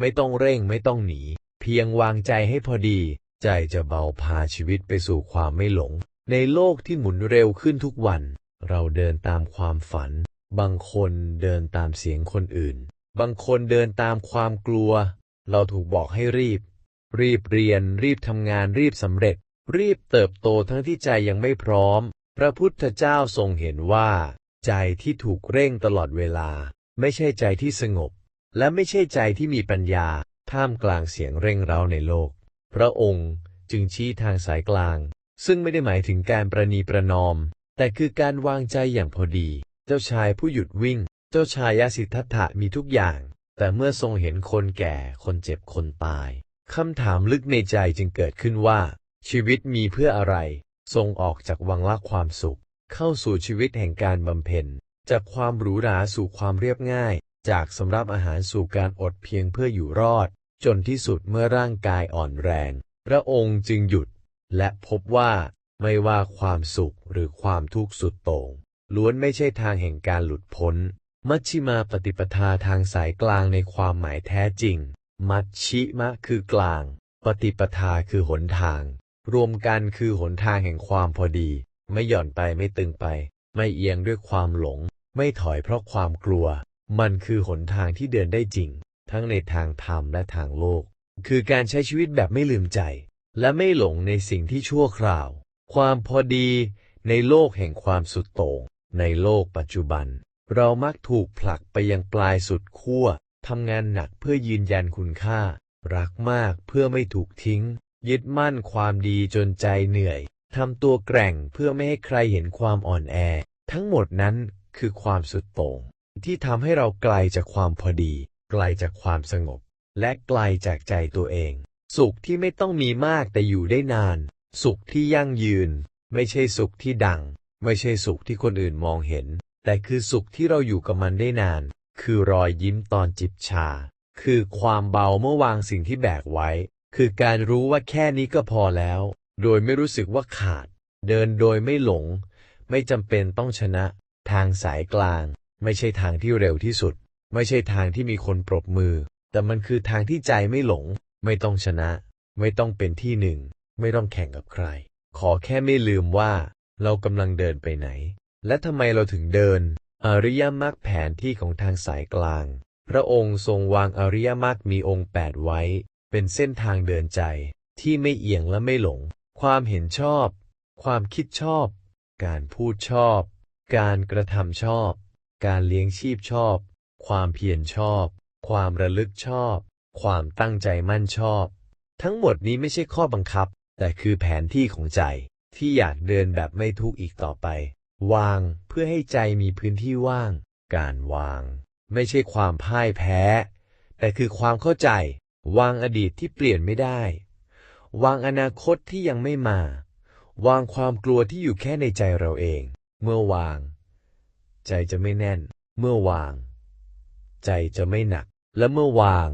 ไม่ต้องเร่งไม่ต้องหนี เพียงวางใจให้พอดี ใจจะเบาพาชีวิตไปสู่ความไม่หลง ในโลกที่หมุนเร็วขึ้นทุกวัน เราเดินตามความฝัน บางคนเดินตามเสียงคนอื่น บางคนเดินตามความกลัว เราถูกบอกให้รีบ รีบเรียน รีบทำงานรีบสำเร็จ รีบเติบโตทั้งที่ใจยังไม่พร้อม พระพุทธเจ้าทรงเห็นว่า ใจที่ถูกเร่งตลอดเวลา ไม่ใช่ใจที่สงบ และไม่ใช่ใจที่มีปัญญา ท่ามกลางเสียงเร่งเร้าในโลก พระองค์จึงชี้ทางสายกลาง ซึ่งไม่ได้หมายถึงการประนีประนอม แต่คือการวางใจอย่างพอดี เจ้าชายผู้หยุดวิ่ง เจ้าชายยสิทธัตถะมีทุกอย่าง แต่เมื่อทรงเห็นคนแก่ คนเจ็บ คนตาย คำถามลึกในใจจึงเกิดขึ้นว่า ชีวิตมีเพื่ออะไร ทรงออกจากวังละความสุข เข้าสู่ชีวิตแห่งการบำเพ็ญ จากความหรูหราสู่ความเรียบง่าย จากสำรับอาหารสู่การอดเพียงเพื่ออยู่รอด จนที่สุดเมื่อร่างกายอ่อนแรง พระองค์จึงหยุด และพบว่าไม่ว่าความสุขหรือความทุกข์สุดโต่งล้วนไม่ใช่ทางแห่งการหลุดพ้น มัชชิมาปฏิปทาทางสายกลางในความหมายแท้จริง มัชชิมะคือกลาง ปฏิปทาคือหนทาง รวมกันคือหนทางแห่งความพอดี ไม่หย่อนไปไม่ตึงไป ไม่เอียงด้วยความหลง ไม่ถอยเพราะความกลัว มันคือหนทางที่เดินได้จริง ทั้งในทางธรรมและทางโลก คือการใช้ชีวิตแบบไม่ลืมใจ และไม่หลงในสิ่งที่ชั่วคราว ความพอดีในโลกแห่งความสุดโต่งในโลกปัจจุบัน เรามักถูกผลักไปยังปลายสุดขั้วทำงานหนักเพื่อยืนยันคุณค่า รักมากเพื่อไม่ถูกทิ้ง ยึดมั่นความดีจนใจเหนื่อยทำตัวแกร่งเพื่อไม่ให้ใครเห็นความอ่อนแอ ทั้งหมดนั้นคือความสุดโต่ง ที่ทำให้เราไกลจากความพอดี ไกลจากความสงบ และไกลจากใจตัวเอง สุขที่ไม่ต้องมีมากแต่อยู่ได้นาน สุขที่ยั่งยืน ไม่ใช่สุขที่ดัง ไม่ใช่สุขที่คนอื่นมองเห็น แต่คือสุขที่เราอยู่กับมันได้นาน คือรอยยิ้มตอนจิบชา คือความเบาเมื่อวางสิ่งที่แบกไว้ คือการรู้ว่าแค่นี้ก็พอแล้ว โดยไม่รู้สึกว่าขาด เดินโดยไม่หลง ไม่จำเป็นต้องชนะ ทางสายกลาง ไม่ใช่ทางที่เร็วที่สุด ไม่ใช่ทางที่มีคนปรบมือ แต่มันคือทางที่ใจไม่หลง ไม่ต้องชนะ ไม่ต้องเป็นที่หนึ่ง ไม่ต้องแข่งกับใคร ขอแค่ไม่ลืมว่า เรากำลังเดินไปไหน และทำไมเราถึงเดิน อริยมรรคแผนที่ของทางสายกลาง พระองค์ทรงวางอริยมรรคมีองค์แปดไว้ เป็นเส้นทางเดินใจ ที่ไม่เอียงและไม่หลง ความเห็นชอบ ความคิดชอบ การพูดชอบ การกระทำชอบ การเลี้ยงชีพชอบ ความเพียรชอบ ความระลึกชอบ ความตั้งใจมั่นชอบ ทั้งหมดนี้ไม่ใช่ข้อบังคับ แต่คือแผนที่ของใจ ที่อยากเดินแบบไม่ทุกข์อีกต่อไป วางเพื่อให้ใจมีพื้นที่ว่าง การวาง ไม่ใช่ความพ่ายแพ้ แต่คือความเข้าใจ วางอดีตที่เปลี่ยนไม่ได้ วางอนาคตที่ยังไม่มา วางความกลัวที่อยู่แค่ในใจเราเอง เมื่อวาง ใจจะไม่แน่น เมื่อวาง ใจจะไม่หนัก และเมื่อวาง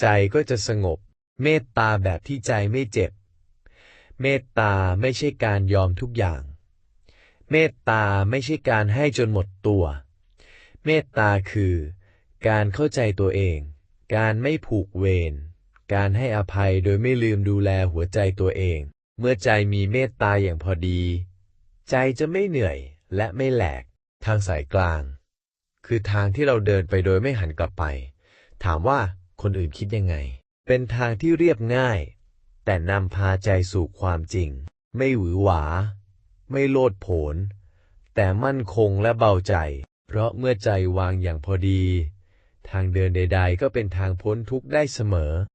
ใจก็จะสงบ เมตตาแบบที่ใจไม่เจ็บ เมตตาไม่ใช่การยอมทุกอย่าง เมตตาไม่ใช่การให้จนหมดตัว เมตตาคือ การเข้าใจตัวเอง การไม่ผูกเวร การให้อภัยโดยไม่ลืมดูแลหัวใจตัวเอง เมื่อใจมีเมตตาอย่างพอดี ใจจะไม่เหนื่อยและไม่แหลก ทางสายกลาง คือทางที่เราเดินไปโดยไม่หันกลับไป ถามว่าคนอื่นคิดยังไง เป็นทางที่เรียบง่าย แต่นำพาใจสู่ความจริง ไม่หวือหวา ไม่โลดโผน แต่มั่นคงและเบาใจ เพราะเมื่อใจวางอย่างพอดี ทางเดินใด ๆ ก็เป็นทางพ้นทุกข์ได้เสมอ